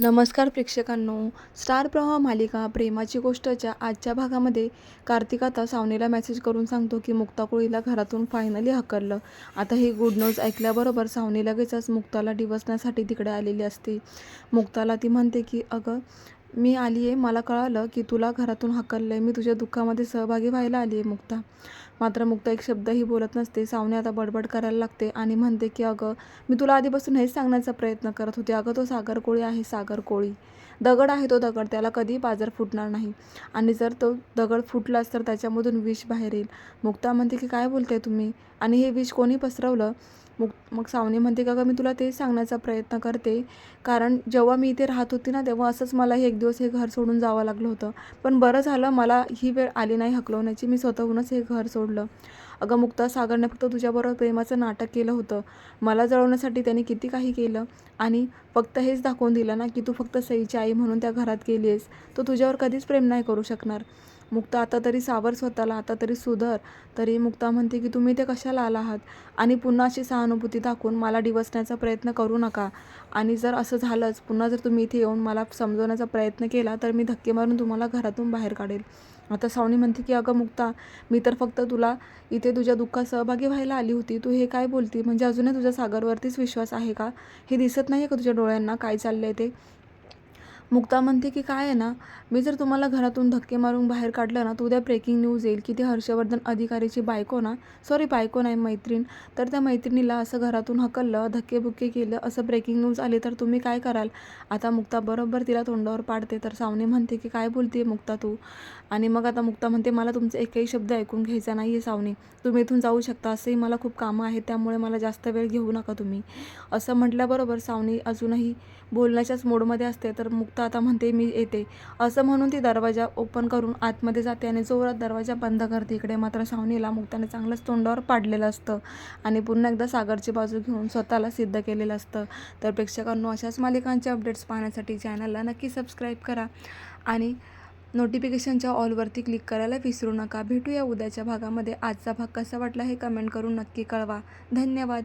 नमस्कार प्रेक्षकांनो. स्टार प्रवाह मालिका प्रेमाची गोष्टच्या आजच्या भागामध्ये कार्तिक आता सावनीला मेसेज करून सांगतो की मुक्ता कोळीला घरातून फायनली हकललं. आता ही गुड न्यूज ऐकल्याबरोबर सावनी लगेचच मुक्ताला डिवसण्यासाठी तिकडे आलेली असते. मुक्ताला ती म्हणते की अगं मी आली आहे. मला कळालं की तुला घरातून हकललं आहे मी तुझ्या दुःखामध्ये सहभागी व्हायला आली आहे मुक्ता. मात्र मुक्ता एक शब्दही बोलत नसते. सावनी आता बडबड करायला लागते आणि म्हणते की अगं मी तुला आधीपासून हेच सांगण्याचा प्रयत्न करत होते. अगं तो सागर कोळी आहे सागर कोळी दगड आहे तो दगड. त्याला कधी बाजार फुटणार नाही. आणि जर तो दगड फुटलाच तर त्याच्यामधून विष बाहेर येईल. मुक्ता म्हणते की काय बोलते तुम्ही? आणि हे विष कोणी पसरवलं? मग मग सावनी म्हणते का गं मी तुला तेच सांगण्याचा प्रयत्न करते. कारण जेव्हा मी इथे राहत होती ना तेव्हा असंच मला हे एक दिवस हे घर सोडून जावं लागलं होतं. पण बरं झालं मला ही वेळ आली नाही हकलवण्याची. मी स्वतःहूनच हे घर सोडलं. अगं मुक्ता सागरने फक्त तुझ्याबरोबर प्रेमाचं नाटक केलं होतं. मला जळवण्यासाठी त्याने किती काही केलं. आणि फक्त हेच दाखवून दिलं ना की तू फक्त सईची आई म्हणून त्या घरात गेली आहेस. तो तुझ्यावर कधीच प्रेम नाही करू शकणार. मुक्ता आता तरी सावर स्वतःला आता तरी सुधर. तरी मुक्ता म्हणते की तुम्ही ते कशाला आला आहात? आणि पुन्हा अशी सहानुभूती दाखवून मला डिवसण्याचा प्रयत्न करू नका. आणि जर असं झालंच पुन्हा जर तुम्ही इथे येऊन मला समजवण्याचा प्रयत्न केला तर मी धक्के मारून तुम्हाला घरातून बाहेर काढेल. आता सावनी म्हणते की अगं मुक्ता मी तर फक्त तुला इथे तुझ्या दुःखात सहभागी व्हायला आली होती. तू हे काय बोलती? म्हणजे अजूनही तुझ्या सागरवरतीच विश्वास आहे का? हे दिसत नाही आहे का तुझ्या डोळ्यांना? काय चाललं आहे ते? मुक्ता म्हणते की काय आहे ना मी जर तुम्हाला घरातून धक्के मारून बाहेर काढलं ना तर उद्या ब्रेकिंग न्यूज येईल की ती हर्षवर्धन अधिकारीची बायको ना सॉरी बायको नाही मैत्रीण. तर त्या मैत्रिणीला असं घरातून हकललं धक्केबुक्के केलं असं ब्रेकिंग न्यूज आली तर तुम्ही काय कराल? आता मुक्ता बरोबर तिला तोंडावर पाडते. तर सावनी म्हणते की काय बोलते मुक्ता तू? आणि मग आता मुक्ता म्हणते मला तुमचा एकही शब्द ऐकून घ्यायचा नाही आहे सावनी. तुम्ही इथून जाऊ शकता. असंही मला खूप कामं आहेत त्यामुळे मला जास्त वेळ घेऊ नका तुम्ही. असं म्हटल्याबरोबर सावनी अजूनही बोलण्याच्याच मोडमध्ये असते. तर मुक्ता आता म्हणते मी येते. असं म्हणून ती दरवाजा ओपन करून आतमध्ये जाते आणि जोरात दरवाजा बंद करते. इकडे मात्र सावनीला मुक्ताने चांगलंच तोंडावर पाडलेलं असतं आणि पुन्हा एकदा सागरची बाजू घेऊन स्वतःला सिद्ध केलेलं असतं. तर प्रेक्षकांनो अशाच मालिकांचे अपडेट्स पाहण्यासाठी चॅनलला नक्की सबस्क्राईब करा आणि नोटिफिकेशनच्या ऑलवरती क्लिक करायला विसरू नका. भेटूया उद्याच्या भागामध्ये. आजचा भाग कसा वाटला हे कमेंट करून नक्की कळवा. धन्यवाद.